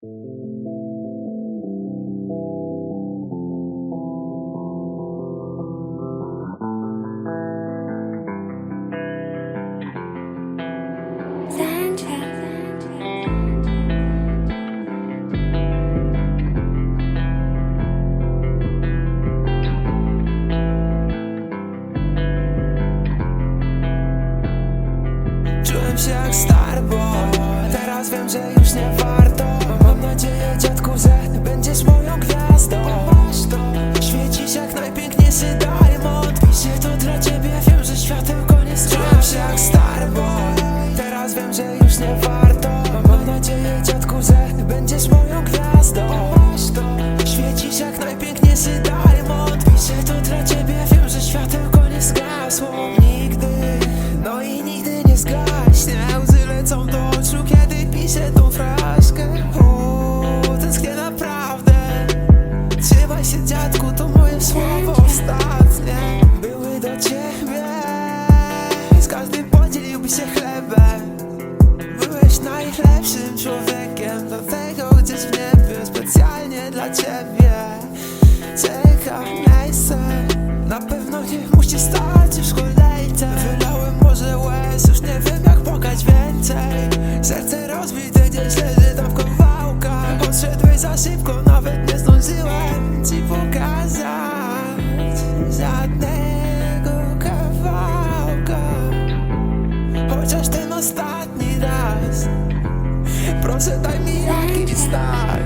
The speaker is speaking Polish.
Czułem się jak Starboy Teraz wiem, że już nie warto. Mam nadzieję, dziadku, że będziesz moją gwiazdą. Masz to. Świecisz jak najpiękniejszy diamond Piszę to dla ciebie, wiem, że światełko nie zgaśnie Czułem się jak Starboy Teraz wiem, że już nie warto. Mam nadzieję, dziadku, że będziesz moją gwiazdą. Masz to. Świecisz jak najpiękniejszy diamond Piszę to ostatnie Były do ciebie. Z każdym podzieliłby się chlebem. Byłeś najlepszym człowiekiem Dlatego gdzieś w niebie Specjalnie dla ciebie. Czeka miejsce Na pewno nie musi stać już kolejce. Wylałem może łez Już nie wiem jak płakać więcej. Serce rozbite gdzieś leży tam w kawałkach. Odszedłeś za szybko Nawet nie zdążyłem ci pokazać Хочеш ти останній раз, Прочитай мій який стар